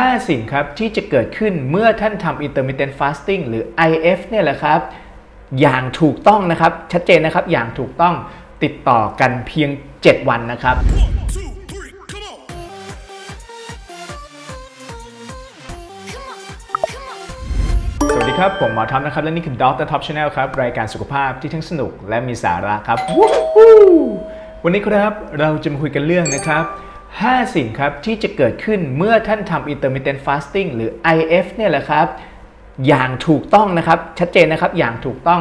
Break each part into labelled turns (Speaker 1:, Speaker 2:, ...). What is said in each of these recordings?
Speaker 1: 5 สิ่งครับที่จะเกิดขึ้นเมื่อท่านทำ intermittent fasting หรือ IF เนี่ยแหละครับ อย่างถูกต้องนะครับ ชัดเจนนะครับ อย่างถูกต้องติดต่อกันเพียง 7 วันนะครับ
Speaker 2: come on.
Speaker 3: Come on,
Speaker 1: สวัสดีครับ ผมหมอท็อปนะครับ และนี่คือ Doctor Top Channel ครับ รายการสุขภาพที่ทั้งสนุกและมีสาระครับ วันนี้ครับเราจะมาคุยกันเรื่องนะครับ 5 สิ่งครับที่จะเกิดขึ้นเมื่อท่านทำ intermittent fasting หรือ IF เนี่ยแหละครับ อย่างถูกต้องนะครับ ชัดเจนนะครับ อย่างถูกต้อง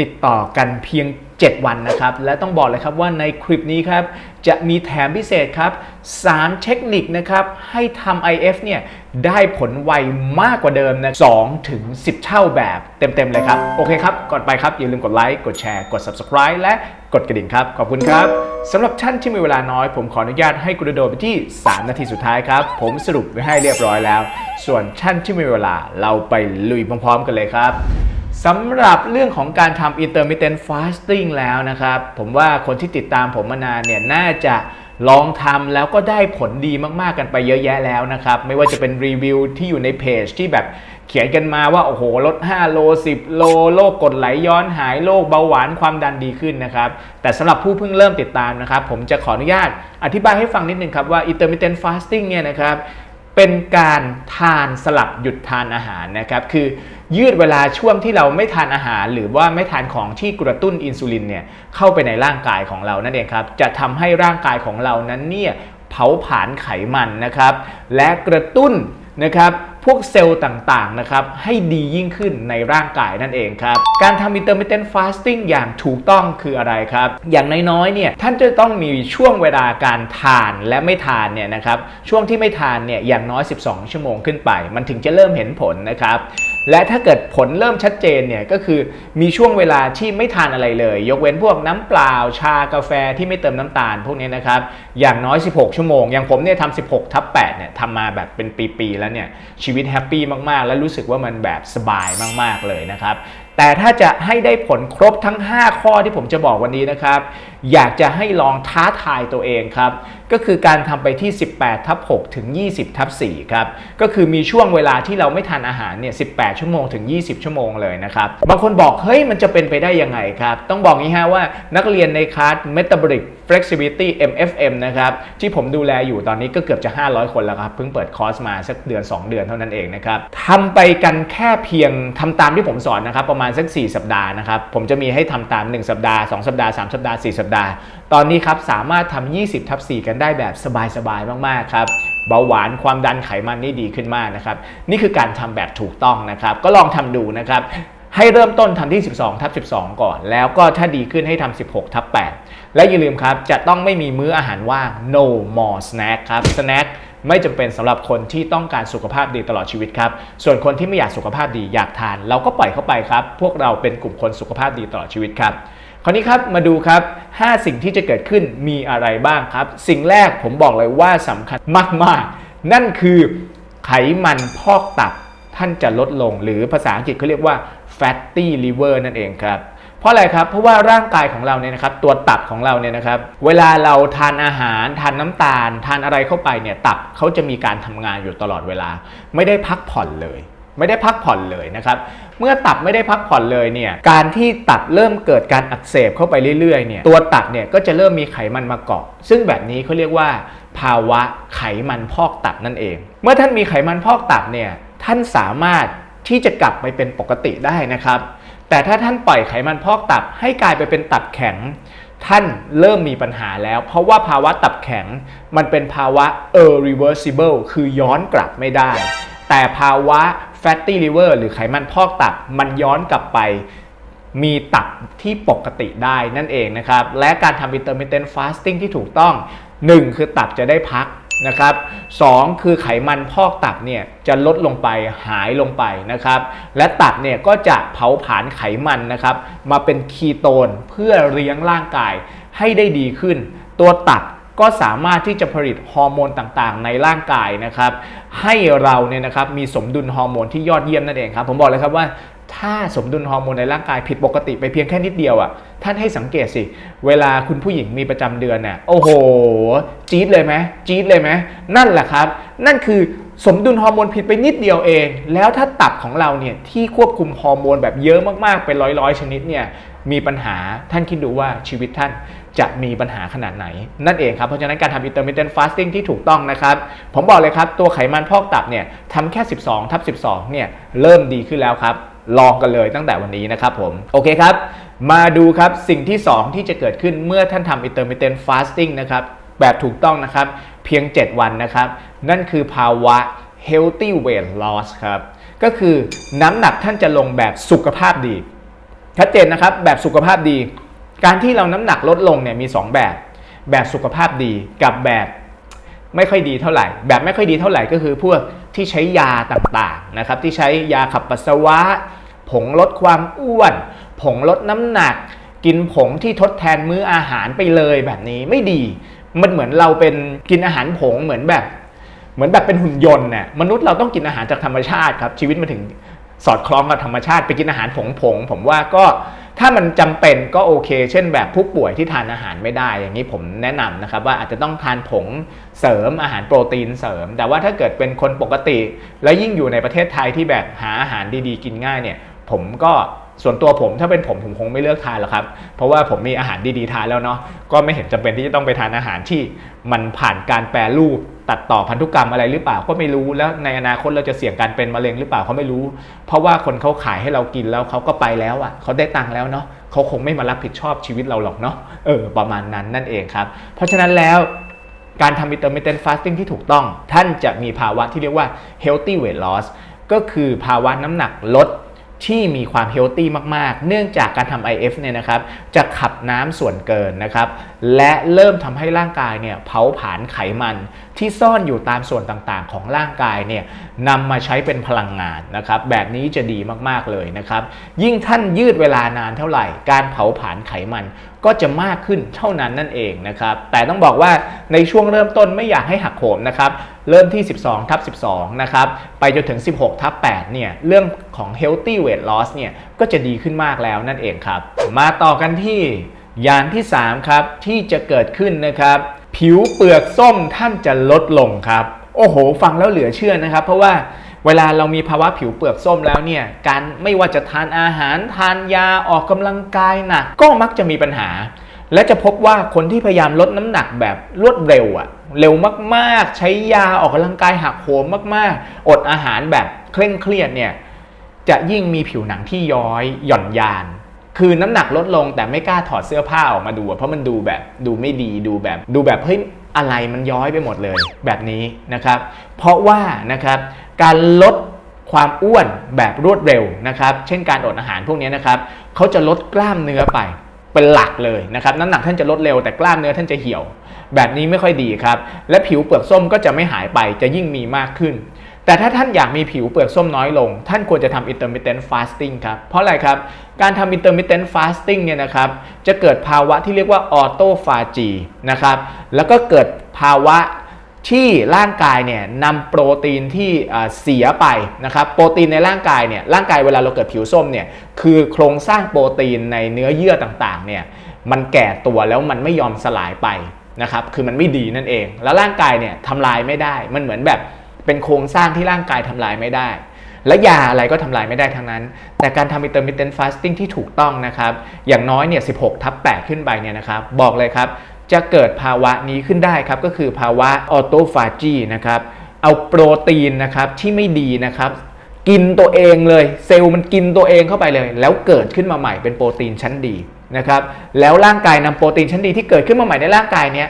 Speaker 1: ติดต่อกันเพียง 7 วันนะครับ และต้องบอกเลยครับว่าในคลิปนี้ครับ จะมีแถมพิเศษครับ 3 เทคนิคนะครับ ให้ทำ IF เนี่ย ได้ผลไวมากกว่าเดิมนะ2ถึง 10 เท่าแบบเต็ม ๆ เลยครับ โอเคครับ ก่อนไปครับ อย่าลืมกดไลค์ กดแชร์ กด Subscribe และกดกระดิ่งครับ ขอบคุณครับสำหรับท่านที่มีเวลาน้อย ผมขออนุญาตให้กระโดดไปที่ 3 นาทีสุดท้ายครับ ผมสรุปไว้ให้เรียบร้อยแล้ว ส่วนท่านที่มีเวลาเราไปลุยพร้อม ๆ กันเลยครับ สำหรับเรื่องของการทำ intermittent fasting แล้วนะครับ ผมว่าคนที่ติดตามผมมานานเนี่ย น่าจะลองทำแล้วก็ได้ผลดีมากๆกันไปเยอะแยะแล้วนะครับ ไม่ว่าจะเป็นรีวิวที่อยู่ในเพจที่แบบเขียนกันมาว่า โอ้โห ลด 5 โล 10 โลโรคกรดไหลย้อนหายโรคเบาหวานความดันดีขึ้นนะครับ แต่สำหรับผู้เพิ่งเริ่มติดตามนะครับ ผมจะขออนุญาตอธิบายให้ฟังนิดนึงครับว่า intermittent fasting เนี่ยนะครับ เป็นการทานสลับหยุดทานอาหารนะครับคือยืดเวลาช่วงที่เราไม่ทานอาหาร หรือว่าไม่ทานของที่กระตุ้นอินซูลินเนี่ยเข้าไปในร่างกายของเรานั่นเองครับจะทำให้ร่างกายของเรานั้นเนี่ยเผาผลาญไขมันนะครับ และกระตุ้นนะครับ พวกเซลล์ต่างๆนะครับให้ดียิ่งขึ้นในร่างกายนั่นเองครับ การทำ intermittent fasting อย่างถูกต้องคืออะไรครับ อย่างน้อยๆเนี่ยท่านจะต้องมีช่วงเวลาการทานและไม่ทานเนี่ยนะครับช่วงที่ไม่ทานเนี่ยอย่างน้อย 12 ชั่วโมงขึ้นไป มันถึงจะเริ่มเห็นผลนะครับและถ้าเกิดผลเริ่มชัดเจนเนี่ยก็คือมีช่วงเวลาที่ไม่ทานอะไรเลย ยกเว้นพวกน้ำเปล่าชากาแฟที่ไม่เติมน้ำตาล พวกนี้นะครับอย่างน้อย 16 ชั่วโมง อย่างผมเนี่ยทำ16 ทับ8เนี่ยทำมาแบบเป็นปีๆแล้วเนี่ยชีวิตแฮปปี้มากๆ และรู้สึกว่ามันแบบสบายมากๆเลยนะครับ แต่ถ้าจะให้ได้ผลครบทั้ง 5 ข้อที่ผมจะบอกวันนี้นะครับ อยากจะให้ลองท้าทายตัวเองครับ ก็คือการทำไปที่ 18ทับ6ถึง 20ทับ4ครับ ก็คือมีช่วงเวลาที่เราไม่ทานอาหารเนี่ย 18 ชั่วโมงถึง 20 ชั่วโมงเลยนะครับ บางคนบอก เฮ้ย มันจะเป็นไปได้ยังไงครับ ต้องบอกงี้ฮะว่านักเรียนในคลาสเมตาบอลิก Flexibility MFM นะครับที่ผมดูแลอยู่ตอนนี้ก็เกือบจะ 500 คนแล้วครับ เพิ่งเปิดคอร์สมาสักเดือน 2 เดือนเท่านั้นเองนะครับทำไปกันแค่เพียงทำตามที่ผมสอนนะครับ ประมาณสัก 4 สัปดาห์นะครับ ผมจะมีให้ทำตาม 1 สัปดาห์ 2 สัปดาห์ 3 สัปดาห์ 4 สัปดาห์ ตอนนี้ครับสามารถทำ20 ทับ 4 กันได้แบบสบายๆมากๆครับเบาหวานความดันไขมันนี่ดีขึ้นมากนะครับนี่คือการทำแบบถูกต้องนะครับ ก็ลองทำดูนะครับ ให้เริ่มต้นทำที่ 12ทับ12 ก่อน แล้วก็ถ้าดีขึ้นให้ทำ16ทับ8และอย่าลืมครับ จะต้องไม่มีมื้ออาหารว่าง no more snack ครับ snack ไม่จำเป็นสำหรับคนที่ต้องการสุขภาพดีตลอดชีวิตครับ ส่วนคนที่ไม่อยากสุขภาพดีอยากทาน เราก็ปล่อยเข้าไปครับ พวกเราเป็นกลุ่มคนสุขภาพดีตลอดชีวิตครับ คราวนี้ครับมาดูครับ 5 สิ่งที่จะเกิดขึ้นมีอะไรบ้างครับ สิ่งแรกผมบอกเลยว่าสำคัญมาก ๆ นั่นคือไขมันพอกตับท่านจะลดลงหรือภาษาอังกฤษเขาเรียกว่า fatty liver นั่นเองครับเพราะอะไรครับ เพราะว่าร่างกายของเราเนี่ยนะครับ ตัวตับของเราเนี่ยนะครับ เวลาเราทานอาหารทานน้ำตาล ทานอะไรเข้าไปเนี่ยตับเขาจะมีการทำงานอยู่ตลอดเวลา ไม่ได้พักผ่อนเลย ไม่ได้พักผ่อนเลยนะครับ เมื่อตับไม่ได้พักผ่อนเลยเนี่ย การที่ตับเริ่มเกิดการอักเสบเข้าไปเรื่อยๆเนี่ย ตัวตับเนี่ยก็จะเริ่มมีไขมันมาเกาะ ซึ่งแบบนี้เขาเรียกว่า ภาวะไขมันพอกตับนั่นเอง เมื่อท่านมีไขมันพอกตับเนี่ย ท่านสามารถ ที่จะกลับไปเป็นปกติได้นะครับ แต่ถ้าท่านปล่อยไขมันพอกตับให้กลายไปเป็นตับแข็ง ท่านเริ่มมีปัญหาแล้ว เพราะว่าภาวะตับแข็งมันเป็นภาวะ irreversible คือย้อนกลับไม่ได้ แต่ภาวะ fatty liver หรือไขมันพอกตับมันย้อนกลับไปมีตับที่ปกติได้นั่นเองนะครับ และการทำ intermittent fasting ที่ถูกต้อง 1 คือตับจะได้พัก นะครับสองคือไขมันพอกตับเนี่ยจะลดลงไปหายลงไปนะครับ และตับเนี่ยก็จะเผาผลาญไขมันนะครับ มาเป็นคีโตนเพื่อเลี้ยงร่างกายให้ได้ดีขึ้น ตัวตับก็สามารถที่จะผลิตฮอร์โมนต่างๆ ในร่างกายนะครับ ให้เราเนี่ยนะครับมีสมดุลฮอร์โมนที่ยอดเยี่ยมนั่นเองครับ ผมบอกเลยครับว่า ถ้าสมดุลฮอร์โมนในร่างกายผิดปกติไปเพียงแค่นิดเดียวอะ่ะท่านให้สังเกตสิ เวลาคุณผู้หญิงมีประจำเดือนเนี่ยโอ้โห จี๊ดเลยไหมจี๊ดเลยไหมนั่นแหละครับ นั่นคือสมดุลฮอร์โมนผิดไปนิดเดียวเอง แล้วถ้าตับของเราเนี่ยที่ควบคุมฮอร์โมนแบบเยอะมากๆ เป็นร้อยๆ ชนิดเนี่ยมีปัญหาท่านคิดดูว่าชีวิตท่านจะมีปัญหาขนาดไหน นั่นเองครับ เพราะฉะนั้นการทำ intermittent fasting ที่ถูกต้องนะครับ ผมบอกเลยครับ ตัวไขมันพอกตับเนี่ยทำแค่ 12 ทับ 12 เนี่ยเริ่มดีขึ้นแล้วครับ ลองกันเลยตั้งแต่วันนี้นะครับผม โอเคครับ มาดูครับสิ่งที่ 2 ที่จะเกิดขึ้นเมื่อท่านทำ intermittent fasting นะครับแบบถูกต้องนะครับ เพียง 7 วันนะครับ นั่นคือภาวะ healthy weight loss ครับ ก็คือน้ำหนักท่านจะลงแบบสุขภาพดี ชัดเจนนะครับแบบสุขภาพดี การที่เราน้ำหนักลดลงเนี่ยมี 2 แบบ แบบสุขภาพดีกับแบบ ไม่ค่อยดีเท่าไหร่ แบบไม่ค่อยดีเท่าไหร่ก็คือพวกที่ใช้ยาต่างๆนะครับที่ใช้ยาขับปัสสาวะ ผงลดความอ้วน ผงลดน้ำหนัก กินผงที่ทดแทนมื้ออาหารไปเลยแบบนี้ไม่ดี มันเหมือนเราเป็นกินอาหารผงเหมือนแบบ เหมือนแบบเป็นหุ่นยนต์เนี่ยมนุษย์เราต้องกินอาหารจากธรรมชาติครับชีวิตมาถึงสอดคล้องกับธรรมชาติไปกินอาหารผงผงๆผมว่าก็ ถ้ามันจำเป็นก็โอเค เช่นแบบผู้ป่วยที่ทานอาหารไม่ได้ อย่างนี้ผมแนะนำนะครับว่าอาจจะต้องทานผงเสริมอาหารโปรตีนเสริม แต่ว่าถ้าเกิดเป็นคนปกติ แล้วยิ่งอยู่ในประเทศไทยที่แบบหาอาหารดีๆ กินง่ายเนี่ย ผมก็ส่วนตัวผมถ้าเป็นผมผมคงไม่เลือกทานหรอกครับ เพราะว่าผมมีอาหารดีๆทานแล้วเนาะก็ไม่เห็นจำเป็นที่จะต้องไปทานอาหารที่มันผ่านการแปรรูปตัดต่อพันธุกรรมอะไรหรือเปล่าก็ไม่รู้แล้วในอนาคตเราจะเสี่ยงการเป็นมะเร็งหรือเปล่าเขาไม่รู้ เพราะว่าคนเขาขายให้เรากินแล้วเขาก็ไปแล้วอะเขาได้ตังค์แล้วเนาะเขาคงไม่มารับผิดชอบชีวิตเราหรอกเนาะเออประมาณนั้นนั่นเองครับ เพราะฉะนั้นแล้วการทำ intermittent fasting ที่ถูกต้อง ท่านจะมีภาวะที่เรียกว่า healthy weight loss ก็คือภาวะน้ำหนักลดที่มีความ healthy มาก ๆ เนื่องจากการทำ IF เนี่ยนะครับ จะขับน้ำส่วนเกินนะครับ และเริ่มทำให้ร่างกายเนี่ยเผาผลาญไขมันที่ซ่อนอยู่ตามส่วนต่างๆ ของร่างกายเนี่ยนำมาใช้เป็นพลังงานนะครับ แบบนี้จะดีมากๆเลยนะครับ ยิ่งท่านยืดเวลานานเท่าไหร่ การเผาผลาญไขมันก็จะมากขึ้นเท่านั้นนั่นเองนะครับ แต่ต้องบอกว่าในช่วงเริ่มต้นไม่อยากให้หักโหมนะครับ เริ่มที่ 12ทับ12 นะครับ ไปจนถึง 16ทับ8เนี่ย เรื่องของ healthy weight loss เนี่ย ก็จะดีขึ้นมากแล้วนั่นเองครับ มาต่อกันที่อย่างที่ 3 ครับ ที่จะเกิดขึ้นนะครับ ผิวเปลือกส้มท่านจะลดลงครับ โอ้โห ฟังแล้วเหลือเชื่อนะครับ เพราะว่าเวลาเรามีภาวะผิวเปลือกส้มแล้วเนี่ย การไม่ว่าจะทานอาหาร ทานยาออกกำลังกายหนักก็มักจะมีปัญหา และจะพบว่าคนที่พยายามลดน้ำหนักแบบรวดเร็วอะเร็วมากๆ ใช้ยาออกกำลังกายหักโหมมากๆ อดอาหารแบบเคร่งเครียดเนี่ยจะยิ่งมีผิวหนังที่ย้อยหย่อนยาน คือน้ำหนักลดลงแต่ไม่กล้าถอดเสื้อผ้าออกมาดูเพราะมันดูแบบดูไม่ดีดูแบบ ดูแบบเฮ้ยอะไรมันย้อยไปหมดเลยแบบนี้นะครับ เพราะว่านะครับการลดความอ้วนแบบรวดเร็วนะครับ เช่นการอดอาหารพวกนี้นะครับเขาจะลดกล้ามเนื้อไปเป็นหลักเลยนะครับน้ำหนักท่านจะลดเร็วแต่กล้ามเนื้อท่านจะเหี่ยว แบบนี้ไม่ค่อยดีครับ และผิวเปลือกส้มก็จะไม่หายไปจะยิ่งมีมากขึ้น แต่ถ้าท่านอยากมีผิวเปลือกส้มน้อยลง ท่านควรจะทำ intermittent fasting ครับ เพราะอะไรครับ การทำ intermittent fasting เนี่ยนะครับ จะเกิดภาวะที่เรียกว่า autophagy นะครับ แล้วก็เกิดภาวะที่ร่างกายเนี่ยนำโปรตีนที่เสียไปนะครับ โปรตีนในร่างกายเนี่ย ร่างกายเวลาเราเกิดผิวส้มเนี่ย คือโครงสร้างโปรตีนในเนื้อเยื่อต่างๆ เนี่ย มันแก่ตัวแล้วมันไม่ยอมสลายไปนะครับ คือมันไม่ดีนั่นเอง แล้วร่างกายเนี่ยทำลายไม่ได้ มันเหมือนแบบ เป็นโครงสร้างที่ร่างกายทำลายไม่ได้ และยาอะไรก็ทำลายไม่ได้ทั้งนั้น แต่การทำ intermittent fasting ที่ถูกต้องนะครับ อย่างน้อยเนี่ย 16 ทับ 8 ขึ้นไปเนี่ยนะครับ บอกเลยครับ จะเกิดภาวะนี้ขึ้นได้ครับ ก็คือภาวะ autophagy นะครับ เอาโปรตีนนะครับที่ไม่ดีนะครับกินตัวเองเลยเซลล์มันกินตัวเองเข้าไปเลย แล้วเกิดขึ้นมาใหม่เป็นโปรตีนชั้นดีนะครับแล้วร่างกายนำโปรตีนชั้นดีที่เกิดขึ้นมาใหม่ในร่างกายเนี้ย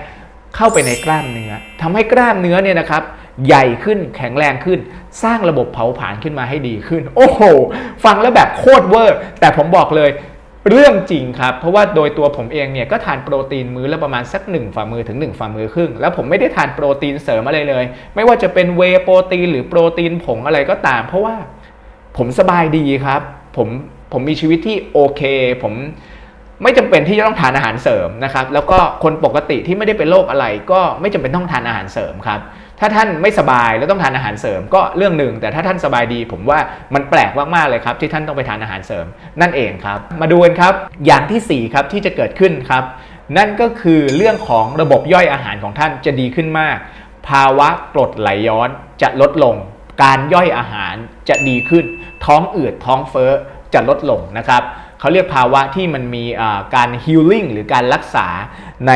Speaker 1: เข้าไปในกล้ามเนื้อทำให้กล้ามเนื้อเนี่ยนะครับ ใหญ่ขึ้นแข็งแรงขึ้น สร้างระบบเผาผลาญขึ้นมาให้ดีขึ้น โอ้โห ฟังแล้วแบบโคตรเวอร์ แต่ผมบอกเลยเรื่องจริงครับ เพราะว่าโดยตัวผมเองเนี่ยก็ทานโปรตีนมื้อละประมาณสัก 1 ฝ่ามือถึง 1 ฝ่ามือครึ่ง แล้วผมไม่ได้ทานโปรตีนเสริมอะไรเลย ไม่ว่าจะเป็นเวโปรตีนหรือโปรตีนผงอะไรก็ตาม เพราะว่าผมสบายดีครับ ผมผมมีชีวิตที่โอเค ผมไม่จำเป็นที่จะต้องทานอาหารเสริมนะครับ แล้วก็คนปกติที่ไม่ได้เป็นโรคอะไร ก็ไม่จำเป็นต้องทานอาหารเสริมครับ ถ้าท่านไม่สบายแล้วต้องทานอาหารเสริมก็เรื่องหนึ่งแต่ถ้าท่านสบายดี ผมว่ามันแปลกมากๆเลยครับที่ท่านต้องไปทานอาหารเสริม นั่นเองครับ มาดูกันครับอย่างที่สี่ครับที่จะเกิดขึ้นครับ นั่นก็คือเรื่องของระบบย่อยอาหารของท่านจะดีขึ้นมาก ภาวะกรดไหลย้อนจะลดลง การย่อยอาหารจะดีขึ้น ท้องอืดท้องเฟ้อจะลดลงนะครับ เขาเรียกภาวะที่มันมีการฮิลลิ่งหรือการรักษาใน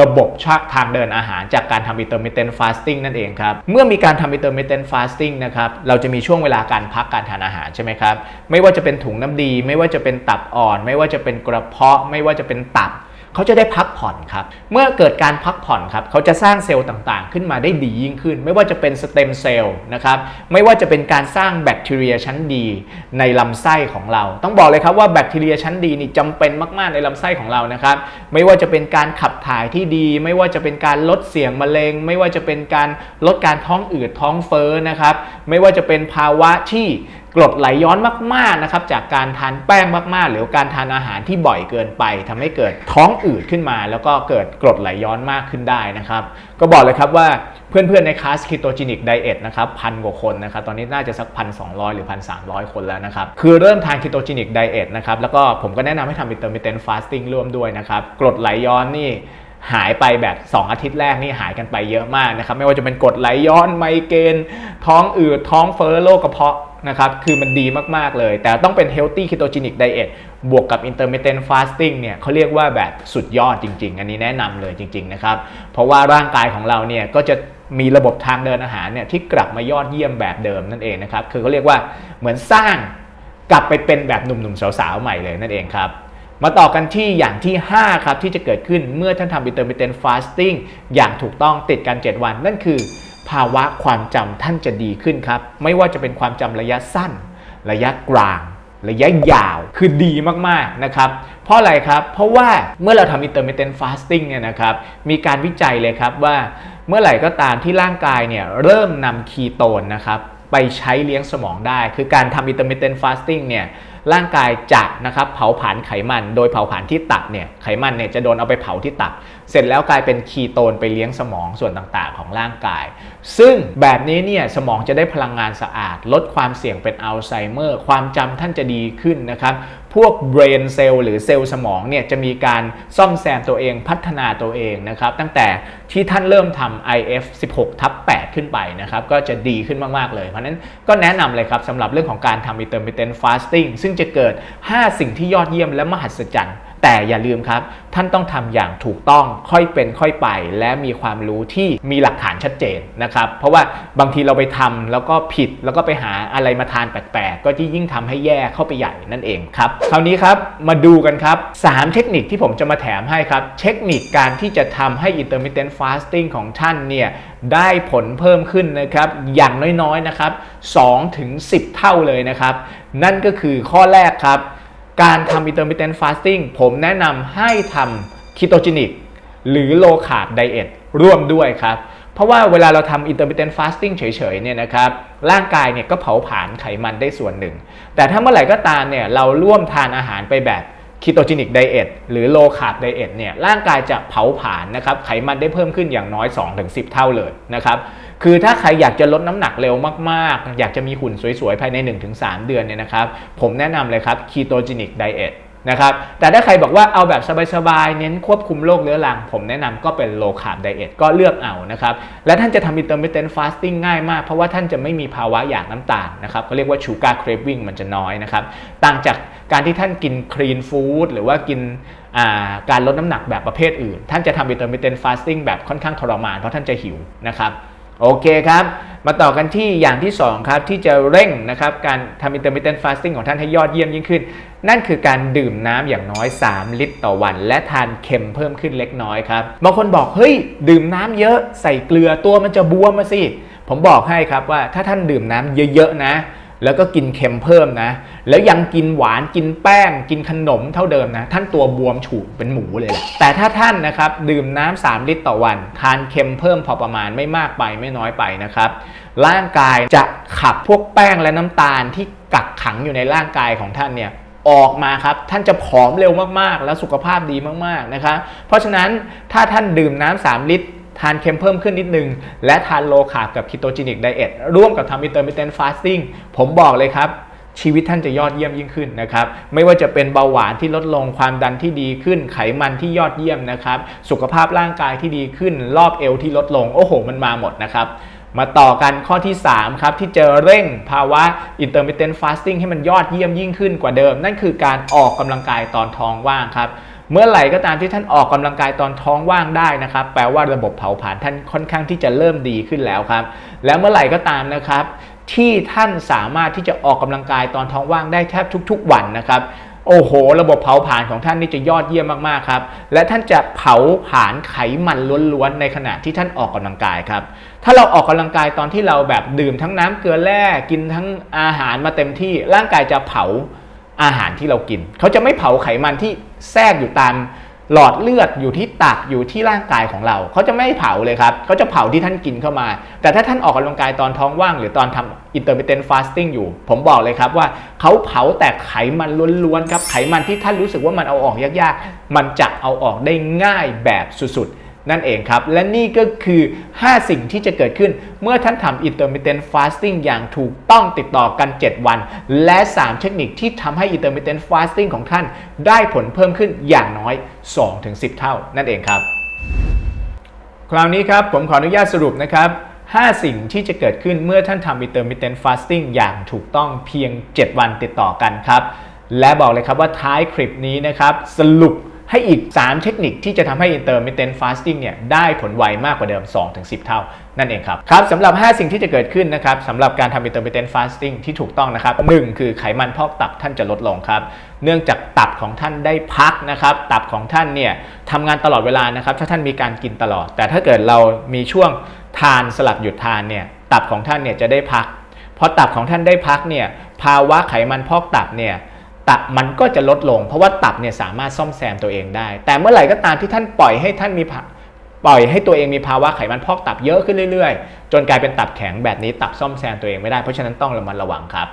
Speaker 1: ระบบชักทางเดินอาหารจากการทำ intermittent fasting นั่นเองครับ เมื่อมีการทำ intermittent fasting นะครับ เราจะมีช่วงเวลาการพักการทานอาหารใช่ไหมครับ ไม่ว่าจะเป็นถุงน้ำดี ไม่ว่าจะเป็นตับอ่อน ไม่ว่าจะเป็นกระเพาะ ไม่ว่าจะเป็นตับ เขาจะได้พักผ่อนครับ เมื่อเกิดการพักผ่อนครับเขาจะสร้างเซลล์ต่างๆ ขึ้นมาได้ดียิ่งขึ้น ไม่ว่าจะเป็นสเต็มเซลล์นะครับ ไม่ว่าจะเป็นการสร้างแบคทีเรียชั้นดีในลำไส้ของเรา ต้องบอกเลยครับว่าแบคทีเรียชั้นดีนี่จำเป็นมากๆในลำไส้ของเรานะครับ ไม่ว่าจะเป็นการขับถ่ายที่ดี ไม่ว่าจะเป็นการลดเสี่ยงมะเร็ง ไม่ว่าจะเป็นการลดการท้องอืดท้องเฟ้อนะครับ ไม่ว่าจะเป็นภาวะที่ กรดไหลย้อนมากๆนะครับจากการทานแป้งมากๆ หรือการทานอาหารที่บ่อยเกินไปทำให้เกิดท้องอืดขึ้นมา แล้วก็เกิดกรดไหลย้อนมากขึ้นได้นะครับก็บอกเลยครับว่าเพื่อนๆในคลาส ketogenic diet นะครับพันกว่าคนนะครับตอนนี้น่าจะสักพันสองหรือพันสาคนแล้วนะครับคือเริ่มทาน ketogenic diet นะครับแล้วก็ผมก็แนะนำให้ทำ intermittent fasting ร่วมด้วยนะครับกรดไหลย้อนนี่หายไปแบบ 2 อาทิตย์แรกนี่หายกันไปเยอะมากนะครับไม่ว่าจะเป็นกรดไหลย้อนไมเกรนท้องอืดท้องเฟ้อโรคกระเพาะ นะครับ คือมันดีมาก ๆ เลย แต่ต้องเป็น healthy ketogenic diet บวกกับ intermittent fasting เนี่ยเขาเรียกว่าแบบสุดยอดจริง ๆ อันนี้แนะนำเลยจริง ๆ นะครับ เพราะว่าร่างกายของเราเนี่ยก็จะมีระบบทางเดินอาหารเนี่ยที่กลับมายอดเยี่ยมแบบเดิมนั่นเองนะครับ คือเขาเรียกว่าเหมือนสร้างกลับไปเป็นแบบหนุ่มๆสาวๆใหม่เลยนั่นเองครับมาต่อกันที่อย่างที่ 5 ครับ ที่จะเกิดขึ้นเมื่อท่านทำ intermittent fasting อย่างถูกต้องติดกัน 7 วัน นั่นคือ ภาวะความจำท่านจะดีขึ้นครับ ไม่ว่าจะเป็นความจำระยะสั้น ระยะกลาง ระยะยาวคือดีมากๆนะครับ เพราะอะไรครับ เพราะว่าเมื่อเราทำ intermittent fasting เนี่ยนะครับมีการวิจัยเลยครับว่าเมื่อไหร่ก็ตามที่ร่างกายเนี่ยเริ่มนำคีโตนนะครับไปใช้เลี้ยงสมองได้ คือการทำ intermittent fasting เนี่ยร่างกายจะนะครับเผาผลาญไขมัน โดยเผาผลาญที่ตับเนี่ยไขมันเนี่ยจะโดนเอาไปเผาที่ตับ เสร็จแล้วกลายเป็นคีโตนไปเลี้ยงสมองส่วนต่างๆ ของร่างกาย ซึ่งแบบนี้เนี่ยสมองจะได้พลังงานสะอาด ลดความเสี่ยงเป็นอัลไซเมอร์ ความจำท่านจะดีขึ้นนะครับพวกเบรนเซลล์หรือเซลล์สมองเนี่ยจะมีการซ่อมแซมตัวเองพัฒนาตัวเองนะครับตั้งแต่ที่ท่านเริ่มทำ IF 16ทับ8ขึ้นไปนะครับก็จะดีขึ้นมาก ๆ เลย เพราะฉะนั้นก็แนะนำเลยครับสำหรับเรื่องของการทำ intermittent fasting ซึ่งจะเกิด 5 สิ่งที่ยอดเยี่ยมและมหัศจรรย์ แต่อย่าลืมครับ ท่านต้องทำอย่างถูกต้องค่อยเป็นค่อยไป และมีความรู้ที่มีหลักฐานชัดเจนนะครับ เพราะว่าบางทีเราไปทำแล้วก็ผิดแล้วก็ไปหาอะไรมาทานแปลกๆ ก็ที่ยิ่งทำให้แย่เข้าไปใหญ่นั่นเองครับ คราวนี้ครับมาดูกันครับ 3 เทคนิคที่ผมจะมาแถมให้ครับ เทคนิคการที่จะทำให้ intermittent fasting ของท่านเนี่ยได้ผลเพิ่มขึ้นนะครับ อย่างน้อยๆนะครับ2ถึง10 เท่าเลยนะครับ นั่นก็คือข้อแรกครับ การทำ intermittent fasting ผมแนะนำให้ทำ ketogenic หรือ low carb diet ร่วมด้วยครับ เพราะว่าเวลาเราทำ intermittent fasting เฉยๆเนี่ยนะครับร่างกายเนี่ยก็เผาผลาญไขมันได้ส่วนหนึ่ง แต่ถ้าเมื่อไหร่ก็ตามเนี่ยเราร่วมทานอาหารไปแบบ คีโตจินิกไดเอทหรือโลคาร์บไดเอทเนี่ยร่างกายจะเผาผลาญนะครับไขมันได้เพิ่มขึ้นอย่างน้อย 2-10 เท่าเลยนะครับคือถ้าใครอยากจะลดน้ำหนักเร็วมากๆ อยากจะมีหุ่นสวยๆ ภายใน 1-3 เดือนเนี่ยนะครับผมแนะนำเลยครับคีโตจินิกไดเอทะครับแต่ถ้าใครบอกว่าเอาแบบสบายๆ เน้นควบคุมโรคเรื้อรัง ผมแนะนำก็เป็น low carb diet ก็เลือกเอานะครับและท่านจะทำ intermittent fasting ง่ายมาก เพราะว่าท่านจะไม่มีภาวะอยากน้ำตาลนะครับเขาเรียกว่า sugar craving มันจะน้อยนะครับต่างจากการที่ท่านกิน clean food หรือว่ากินาการลดน้ำหนักแบบประเภทอื่น ท่านจะทำ intermittent fasting แบบค่อนข้างทรมานเพราะท่านจะหิวนะครับ โอเคครับ มาต่อกันที่อย่างที่ 2 ครับ ที่จะเร่งนะครับการทำ intermittent fasting ของท่านให้ยอดเยี่ยมยิ่งขึ้น นั่นคือการดื่มน้ำอย่างน้อย 3 ลิตรต่อวัน และทานเค็มเพิ่มขึ้นเล็กน้อยครับบางคนบอกเฮ้ย ดื่มน้ำเยอะใส่เกลือตัวมันจะบวมมาสิ ผมบอกให้ครับว่าถ้าท่านดื่มน้ำเยอะๆนะ แล้วก็กินเค็มเพิ่มนะ แล้วยังกินหวานกินแป้ง กินขนมเท่าเดิมนะ ท่านตัวบวมฉูดเป็นหมูเลยแหละแต่ถ้าท่านนะครับดื่มน้ำ3ลิตรต่อวัน ทานเค็มเพิ่มพอประมาณไม่มากไปไม่น้อยไปนะครับ ร่างกายจะขับพวกแป้งและน้ำตาลที่กักขังอยู่ในร่างกายของท่านเนี่ยออกมาครับ ท่านจะผอมเร็วมากๆ และสุขภาพดีมากๆนะครับเพราะฉะนั้นถ้าท่านดื่มน้ำ3ลิตร ทานเค็มเพิ่มขึ้นนิดนึง และทานโลคาร์บกับ ketogenic diet ร่วมกับทำ intermittent fasting ผมบอกเลยครับชีวิตท่านจะยอดเยี่ยมยิ่งขึ้นนะครับ ไม่ว่าจะเป็นเบาหวานที่ลดลงความดันที่ดีขึ้น ไขมันที่ยอดเยี่ยมนะครับ สุขภาพร่างกายที่ดีขึ้น รอบเอวที่ลดลง โอ้โห มันมาหมดนะครับ มาต่อกันข้อที่ 3 ครับที่เจอเร่งภาวะ intermittent fasting ให้มันยอดเยี่ยมยิ่งขึ้นกว่าเดิม นั่นคือการออกกำลังกายตอนท้องว่างครับ เมื่อไหร่ก็ตามที่ท่านออกกำลังกายตอนท้องว่างได้นะครับ แปลว่าระบบเผาผลาญท่านค่อนข้างที่จะเริ่มดีขึ้นแล้วครับ แล้วเมื่อไหร่ก็ตามนะครับ ที่ท่านสามารถที่จะออกกำลังกายตอนท้องว่างได้แทบทุก ๆ วันนะครับโอ้โห ระบบเผาผลาญของท่านนี่จะยอดเยี่ยมมากๆครับ และท่านจะเผาผลาญไขมันล้วนๆในขณะที่ท่านออกกำลังกายครับ ถ้าเราออกกำลังกายตอนที่เราแบบดื่มทั้งน้ำเกลือแร่กินทั้งอาหารมาเต็มที่ร่างกายจะเผา อาหารที่เรากิน เขาจะไม่เผาไขมันที่แทรกอยู่ตามหลอดเลือดอยู่ที่ตับอยู่ที่ร่างกายของเรา เขาจะไม่เผาเลยครับเขาจะเผาที่ท่านกินเข้ามา แต่ถ้าท่านออกกำลังกายตอนท้องว่าง หรือตอนทำ intermittent fasting อยู่ ผมบอกเลยครับว่าเขาเผาแต่ไขมันล้วนๆครับไขมันที่ท่านรู้สึกว่ามันเอาออกยากๆ มันจะเอาออกได้ง่ายแบบสุดๆ นั่นเองครับ และนี่ก็คือ 5 สิ่งที่จะเกิดขึ้น เมื่อท่านทำ intermittent fasting อย่างถูกต้องติดต่อกัน 7 วัน และ 3 เทคนิคที่ทำให้ intermittent fasting ของท่านได้ผลเพิ่มขึ้นอย่างน้อย 2-10 เท่า นั่นเองครับ คราวนี้ครับผมขออนุญาตสรุปนะครับ 5 สิ่งที่จะเกิดขึ้นเมื่อท่านทำ intermittent fasting อย่างถูกต้องเพียง 7 วันติดต่อกันครับ และบอกเลยครับว่าท้ายคลิปนี้นะครับสรุป ให้อีก 3 เทคนิคที่จะทำให้ intermittent fasting เนี่ยได้ผลไวมากกว่าเดิม 2-10 เท่า นั่นเองครับ ครับสำหรับ 5 สิ่งที่จะเกิดขึ้นนะครับสำหรับการทำ intermittent fasting ที่ถูกต้องนะครับ 1 คือไขมันพอกตับท่านจะลดลงครับ เนื่องจากตับของท่านได้พักนะครับ ตับของท่านเนี่ยทำงานตลอดเวลานะครับ ถ้าท่านมีการกินตลอด แต่ถ้าเกิดเรามีช่วงทานสลับหยุดทานเนี่ยตับของท่านเนี่ยจะได้พักพอตับของท่านได้พักเนี่ยภาวะไขมันพอกตับเนี่ย ตับมันก็จะลดลง เพราะว่าตับเนี่ยสามารถซ่อมแซมตัวเองได้ แต่เมื่อไหร่ก็ตามที่ท่านปล่อยให้ท่านมีปล่อยให้ตัวเองมีภาวะไขมันพอกตับเยอะขึ้นเรื่อยๆ จนกลายเป็นตับแข็งแบบนี้ตับซ่อมแซมตัวเองไม่ได้เพราะฉะนั้นต้องระมัดระวังครับ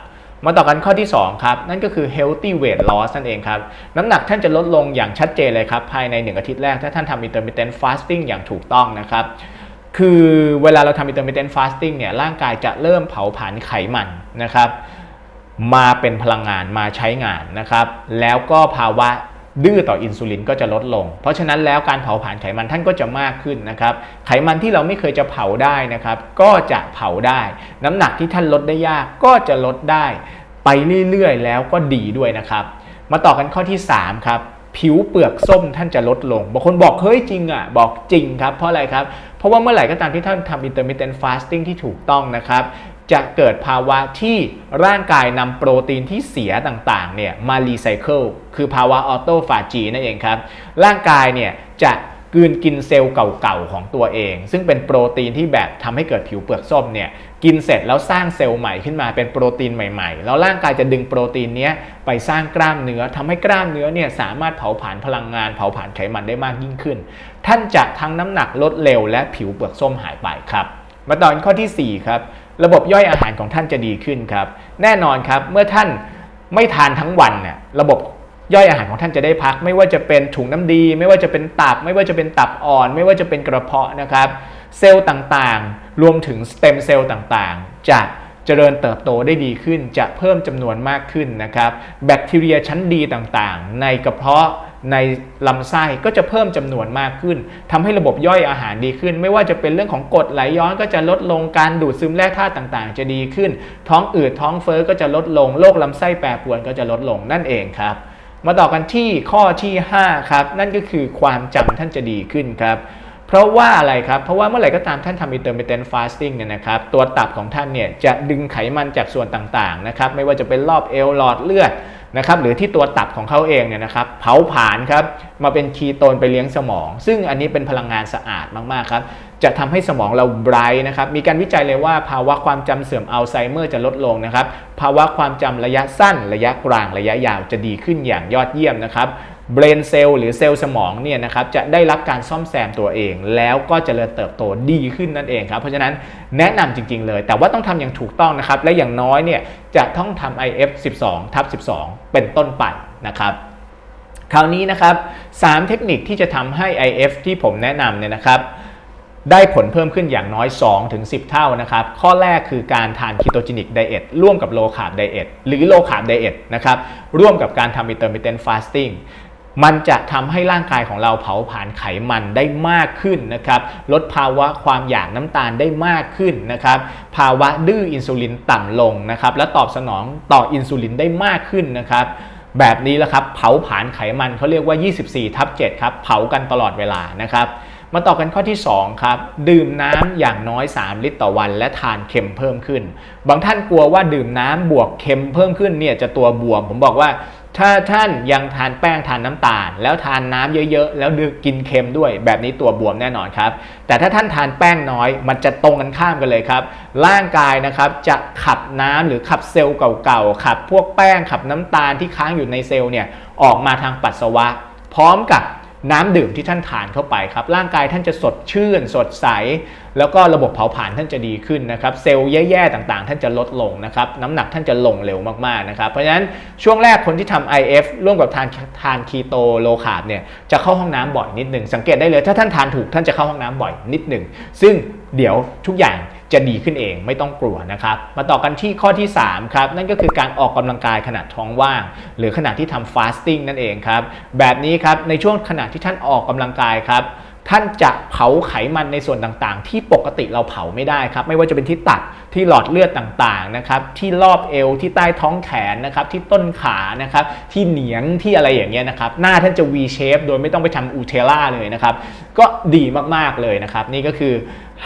Speaker 1: มาต่อกันข้อที่ 2 ครับ นั่นก็คือ healthy weight loss นั่นเองครับ น้ำหนักท่านจะลดลงอย่างชัดเจนเลยครับ ภายใน 1 อาทิตย์แรก ถ้าท่านทำ intermittent fasting อย่างถูกต้องนะครับ คือเวลาเราทำ intermittent fasting เนี่ยร่างกายจะเริ่มเผาผลาญไขมันนะครับ มาเป็นพลังงานมาใช้งานนะครับ แล้วก็ภาวะดื้อต่ออินซูลินก็จะลดลง เพราะฉะนั้นแล้วการเผาผลาญไขมันท่านก็จะมากขึ้นนะครับ ไขมันที่เราไม่เคยจะเผาได้นะครับ ก็จะเผาได้ น้ำหนักที่ท่านลดได้ยากก็จะลดได้ ไปเรื่อยๆ แล้วก็ดีด้วยนะครับ มาต่อกันข้อที่ 3 ครับ ผิวเปลือกส้มท่านจะลดลง บางคนบอกเฮ้ยจริงอะ บอกจริงครับ เพราะอะไรครับ เพราะว่าเมื่อไหร่ก็ตามที่ท่านทำ intermittent fasting ที่ถูกต้องนะครับ จะเกิดภาวะที่ร่างกายนำโปรตีนที่เสียต่างๆเนี่ยมารีไซเคิลคือภาวะออโตฟาจีนั่นเองครับ ร่างกายเนี่ยจะกืนกินเซลล์เก่าๆของตัวเอง ซึ่งเป็นโปรตีนที่แบบทำให้เกิดผิวเปลือกส้มเนี่ยกินเสร็จแล้วสร้างเซลล์ใหม่ขึ้นมาเป็นโปรตีนใหม่ๆ แล้วร่างกายจะดึงโปรตีนนี้ไปสร้างกล้ามเนื้อทำให้กล้ามเนื้อเนี่ยสามารถเผาผลาญพลังงานเผาผลาญไขมันได้มากยิ่งขึ้น ท่านจะทั้งน้ำหนักลดเร็วและผิวเปลือกส้มหายไปครับ มาตอนข้อทีสี่4 ครับ ระบบย่อยอาหารของท่านจะดีขึ้นครับ แน่นอนครับเมื่อท่านไม่ทานทั้งวันเนี่ยระบบย่อยอาหารของท่านจะได้พัก ไม่ว่าจะเป็นถุงน้ำดี ไม่ว่าจะเป็นตับ ไม่ว่าจะเป็นตับอ่อน ไม่ว่าจะเป็นกระเพาะนะครับ เซลล์ต่างๆ รวมถึงสเต็มเซลล์ต่างๆ จะเจริญเติบโตได้ดีขึ้น จะเพิ่มจำนวนมากขึ้นนะครับ แบคทีเรียชั้นดีต่างๆ ในกระเพาะ ในลำไส้ก็จะเพิ่มจำนวนมากขึ้นทำให้ระบบย่อยอาหารดีขึ้น ไม่ว่าจะเป็นเรื่องของกรดไหลย้อนก็จะลดลงการดูดซึมแร่ธาตุต่างๆ จะดีขึ้น ท้องอืดท้องเฟ้อก็จะลดลงโรคลำไส้แปรปรวนก็จะลดลงนั่นเองครับ มาต่อกันที่ข้อที่ 5 ครับ นั่นก็คือความจำท่านจะดีขึ้นครับเพราะว่าอะไรครับ เพราะว่าเมื่อไหร่ก็ตามท่านทำ intermittent fasting เนี่ยนะครับ ตัวตับของท่านเนี่ยจะดึงไขมันจากส่วนต่างๆนะครับ ไม่ว่าจะเป็นรอบเอวหลอดเลือด นะครับหรือที่ตัวตับของเขาเองเนี่ยนะครับเผาผลาญครับมาเป็นคีโตนไปเลี้ยงสมอง ซึ่งอันนี้เป็นพลังงานสะอาดมากๆครับจะทำให้สมองเราไบรท์นะครับมีการวิจัยเลยว่าภาวะความจำเสื่อมอัลไซเมอร์จะลดลงนะครับภาวะความจำระยะสั้น ระยะกลางระยะยาวจะดีขึ้นอย่างยอดเยี่ยมนะครับ เบรนเซลล์หรือเซลล์สมองเนี่ยนะครับจะได้รับการซ่อมแซมตัวเอง แล้วก็เจริญเติบโตดีขึ้นนั่นเองครับ เพราะฉะนั้นแนะนำจริง ๆ เลย แต่ว่าต้องทำอย่างถูกต้องนะครับ และอย่างน้อยเนี่ยจะต้องทำ IF 12ทับ12 เป็นต้นไปนะครับคราวนี้นะครับ 3 เทคนิคที่จะทำให้ IF ที่ผมแนะนำเนี่ยนะครับได้ผลเพิ่มขึ้นอย่างน้อย 2-10เท่านะครับ ข้อแรกคือการทาน ketogenic diet ร่วมกับ low carb diet หรือ low carb diet นะครับร่วมกับการทำ intermittent fasting มัน มันจะทำให้ร่างกายของเราเผาผลาญไขมันได้มากขึ้นนะครับลดภาวะความอยากน้ำตาลได้มากขึ้นนะครับภาวะดื้ออินซูลินต่ำลงนะครับและตอบสนองต่ออินซูลินได้มากขึ้นนะครับแบบนี้แหละครับเผาผลาญไขมันเขาเรียกว่า 24 ทับ7ครับเผากันตลอดเวลานะครับมาต่อกันข้อที่ 2 ครับ ดื่มน้ำอย่างน้อย 3 ลิตรต่อวัน และทานเค็มเพิ่มขึ้น บางท่านกลัวว่าดื่มน้ำบวกเค็มเพิ่มขึ้นเนี่ยจะตัวบวม ผมบอกว่า ถ้าท่านยังทานแป้งทานน้ำตาล แล้วทานน้ำเยอะๆ แล้วดื่มกินเค็มด้วย แบบนี้ตัวบวมแน่นอนครับ แต่ถ้าท่านทานแป้งน้อยมันจะตรงกันข้ามกันเลยครับ ร่างกายนะครับจะขับน้ำหรือขับเซลล์เก่าๆขับพวกแป้งขับน้ำตาลที่ค้างอยู่ในเซลล์เนี่ยออกมาทางปัสสาวะ พร้อมกับ น้ำดื่มที่ท่านทานเข้าไปครับร่างกายท่านจะสดชื่น สดใส แล้วก็ระบบเผาผลาญท่านจะดีขึ้นนะครับเซลล์แย่ๆต่างๆ ท่านจะลดลงนะครับน้ำหนักท่านจะลงเร็วมากๆนะครับเพราะฉะนั้นช่วงแรกคนที่ทำ IF ร่วมกับทานทานคีโตโลคาร์บเนี่ยจะเข้าห้องน้ำบ่อยนิดหนึ่งสังเกตได้เลย ถ้าท่านทานถูกท่านจะเข้าห้องน้ำบ่อยนิดหนึ่งซึ่งเดี๋ยวทุกอย่าง จะดีขึ้นเองไม่ต้องกลัวนะครับ มาต่อกันที่ข้อที่ 3 ครับ นั่นก็คือการออกกำลังกายขณะท้องว่าง หรือขณะที่ทำฟาสติ้งนั่นเองครับ แบบนี้ครับ ในช่วงขณะที่ท่านออกกำลังกายครับท่านจะเผาไขมันในส่วนต่างๆ ที่ปกติเราเผาไม่ได้ครับ ไม่ว่าจะเป็นที่ตับที่หลอดเลือดต่างๆนะครับที่รอบเอวที่ใต้ท้องแขนนะครับที่ต้นขานะครับที่เหนียงที่อะไรอย่างเงี้ยนะครับหน้าท่านจะ V shape โดยไม่ต้องไปทำอูเทล่าเลยนะครับก็ดีมากๆเลยนะครับ นี่ก็คือ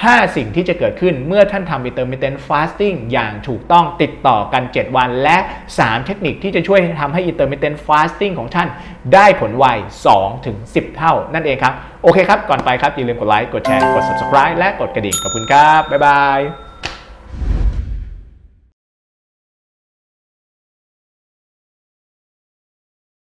Speaker 1: 5 สิ่งที่จะเกิดขึ้นเมื่อท่านทำ intermittent fasting อย่างถูกต้องติดต่อกัน 7 วัน และ 3 เทคนิคที่จะช่วยทำให้ intermittent fasting ของท่านได้ผลไว2ถึง10 เท่า นั่นเองครับ โอเคครับ ก่อนไปครับ อย่าลืมกดไลค์ กดแชร์ กด subscribe และกดกระดิ่ง ขอบคุณครับ บ๊ายบาย